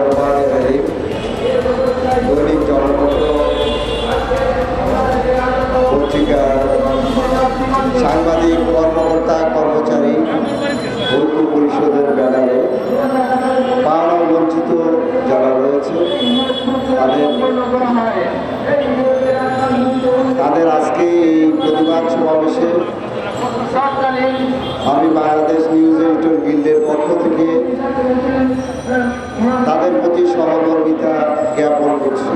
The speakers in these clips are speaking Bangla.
রহমান রহিম। দৈনিক সাংবাদিক, কর্মকর্তা, কর্মচারী ঐক্য পরিষদের ব্যানারে পাওনা বঞ্চিত যারা রয়েছে, তাদের তাদের আজকে এই সমাবেশে আমি বাংলাদেশ নিউজ এডিটর গিল্ডের পক্ষ থেকে সহমর্মিতা জ্ঞাপন করছি।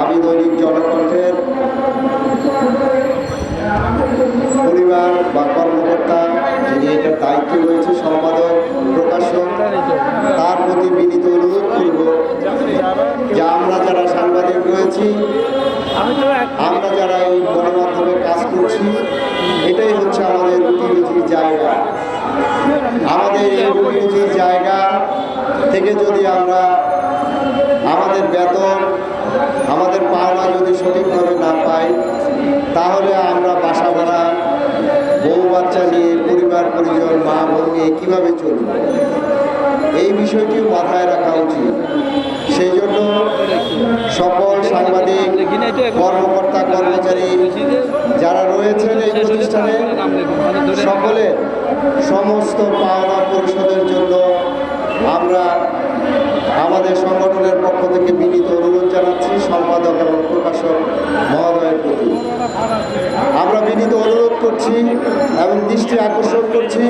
আমি দৈনিক জনকণ্ঠের পরিবার বা কর্মকর্তা, যিনি এটার দায়িত্ব রয়েছে, সম্পাদক, প্রকাশক, তার প্রতি বিনীত অনুরোধ করব যে আমরা যারা সাংবাদিক রয়েছি, আমরা যারা এই গণমাধ্যমে কাজ করছি, এটাই হচ্ছে আমাদের রুটি রুজির জায়গা। আমাদের এই রুটি থেকে যদি আমরা আমাদের বেতন, আমাদের পাওনা যদি সঠিকভাবে না পাই, তাহলে আমরা বাসা ভাড়া, বউ বাচ্চা নিয়ে পরিবার, পরিজন, মা, বোন নিয়ে কীভাবে চলব? এই বিষয়টিও মাথায় রাখা উচিত। সেই জন্য সকল সাংবাদিক, কর্মকর্তা, কর্মচারী যারা রয়েছেন এই প্রতিষ্ঠানে, সকলে সমস্ত পাওনা পরিশোধের জন্য আমরা আমাদের সংগঠনের পক্ষ থেকে বিনীত অনুরোধ জানাচ্ছি সম্পাদক এবং প্রকাশক মহোদয়ের প্রতি। আমরা বিনীত অনুরোধ করছি এবং দৃষ্টি আকর্ষণ করছি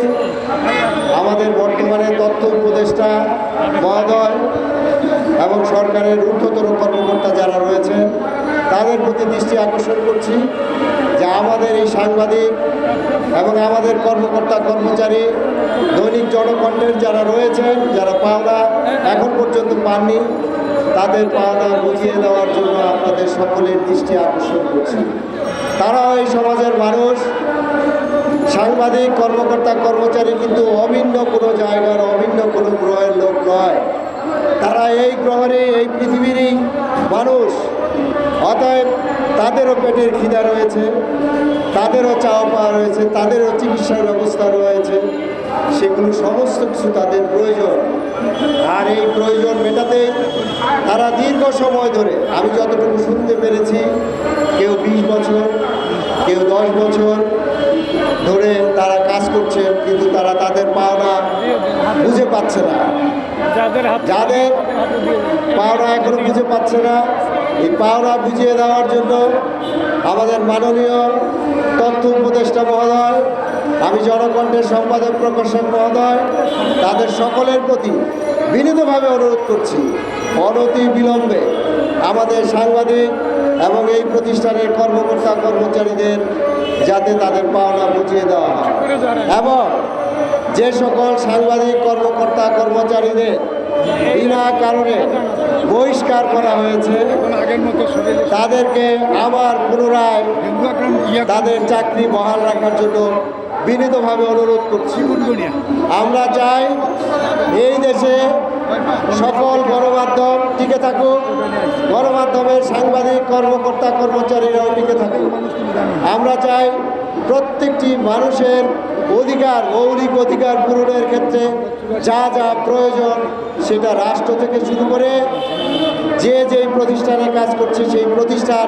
আমাদের বর্তমানে তথ্য উপদেষ্টা মহোদয় এবং সরকারের ঊর্ধ্বতর কর্মকর্তা যারা রয়েছেন, তাদের প্রতি দৃষ্টি আকর্ষণ করছি। আমাদের এই সাংবাদিক এবং আমাদের কর্মকর্তা কর্মচারী, দৈনিক জনকণ্ঠের যারা রয়েছেন, যারা পাওনা এখন পর্যন্ত পাননি, তাদের পাওনা বুঝিয়ে দেওয়ার জন্য আপনাদের সকলের দৃষ্টি আকর্ষণ করছি। তারাও এই সমাজের মানুষ। সাংবাদিক, কর্মকর্তা, কর্মচারী কিন্তু অভিন্ন কোনো জায়গার, অভিন্ন কোনো গ্রহের লোক নয়। তারা এই গ্রহেরই এই পৃথিবীরই মানুষ, অতএব তাদেরও পেটের খিদা রয়েছে, তাদেরও চাওয়া পাওয়া রয়েছে, তাদেরও চিকিৎসার ব্যবস্থা রয়েছে। সেগুলো সমস্ত কিছু তাদের প্রয়োজন। আর এই প্রয়োজন মেটাতে তারা দীর্ঘ সময় ধরে, আমি যতটুকু শুনতে পেরেছি, কেউ বিশ বছর, কেউ দশ বছর ধরে তারা কাজ করছে কিন্তু তারা তাদের পাওনা বুঝে পাচ্ছে না। যাদের পাওনা এখনও বুঝে পাচ্ছে না এই পাওনা বুঝিয়ে দেওয়ার জন্য আমাদের মাননীয় তথ্য উপদেষ্টা মহোদয় আমি জনকণ্ঠের সম্পাদক প্রকাশক মহোদয় তাদের সকলের প্রতি বিনীতভাবে অনুরোধ করছি। অনতি বিলম্বে আমাদের সাংবাদিক এবং এই প্রতিষ্ঠানের কর্মকর্তা কর্মচারীদের যাতে তাদের পাওনা বুঝিয়ে দেওয়া হয়। এবং যে সকল সাংবাদিক, কর্মকর্তা, কর্মচারীদের বিনা কারণে বহিষ্কার করা হয়েছে, তাদেরকে আবার পুনরায় তাদের চাকরি বহাল রাখার জন্য বিনীতভাবে অনুরোধ করছি। আমরা চাই এই দেশে সকল গণমাধ্যম, টিকে থাকুক। গণমাধ্যমের সাংবাদিক, কর্মকর্তা, কর্মচারীরাও টিকে থাকুক। আমরা চাই প্রত্যেকটি মানুষের অধিকার, মৌলিক অধিকার পূরণের ক্ষেত্রে যা যা প্রয়োজন সেটা রাষ্ট্র থেকে শুরু করে যে যেই প্রতিষ্ঠানে কাজ করছে সেই প্রতিষ্ঠান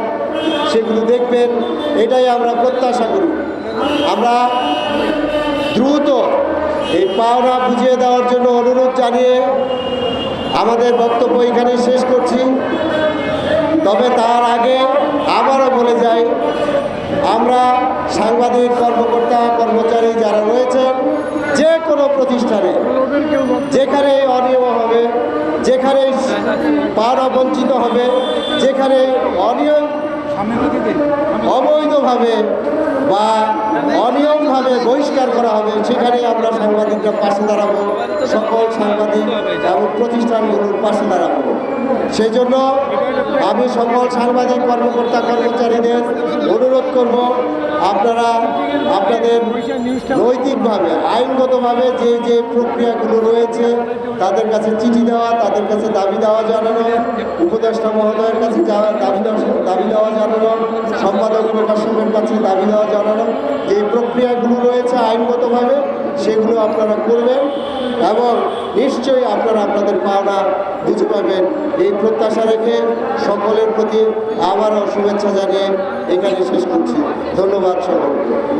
সেগুলো দেখবেন। এটাই আমরা প্রত্যাশা করি। আমরা দ্রুত এই পাওনা বুঝিয়ে দেওয়ার জন্য অনুরোধ জানিয়ে আমাদের বক্তব্য এখানে শেষ করছি। তবে তার আগে আবারও বলে যাই, আমরা সাংবাদিক, কর্মকর্তা, কর্মচারী যারা রয়েছেন, যে কোনো প্রতিষ্ঠানে, যেখানে অনিয়ম হবে, যেখানে পাড়া বঞ্চিত হবে, যেখানে অনিয়ম অবৈধভাবে বা অনিয়মভাবে বহিষ্কার করা হবে, সেখানে আমরা সাংবাদিকরা পাশে দাঁড়াবো, সকল সাংবাদিক এবং প্রতিষ্ঠানগুলোর পাশে দাঁড়াবো। সেই জন্য আমি সকল সাংবাদিক কর্মকর্তা কর্মচারীদের অনুরোধ করব, আপনারা আপনাদের নৈতিকভাবে, আইনগতভাবে যে যে প্রক্রিয়াগুলো রয়েছে, তাদের কাছে চিঠি দেওয়া, তাদের কাছে দাবি দেওয়া জানানো, উপদেষ্টা মহোদয়ের কাছে যাওয়া, দাবি দেওয়া সম্পাদক প্রকাশকের কাছে দাবি দেওয়া জানানো যে প্রক্রিয়াগুলো রয়েছে আইনগতভাবে, সেগুলো আপনারা করবেন এবং নিশ্চয়ই আপনারা আপনাদের পাওনা বুঝে পাবেন। এই প্রত্যাশা রেখে সকলের প্রতি আবারও শুভেচ্ছা জানিয়ে এখানে শেষ করছি। ধন্যবাদ সকলকে।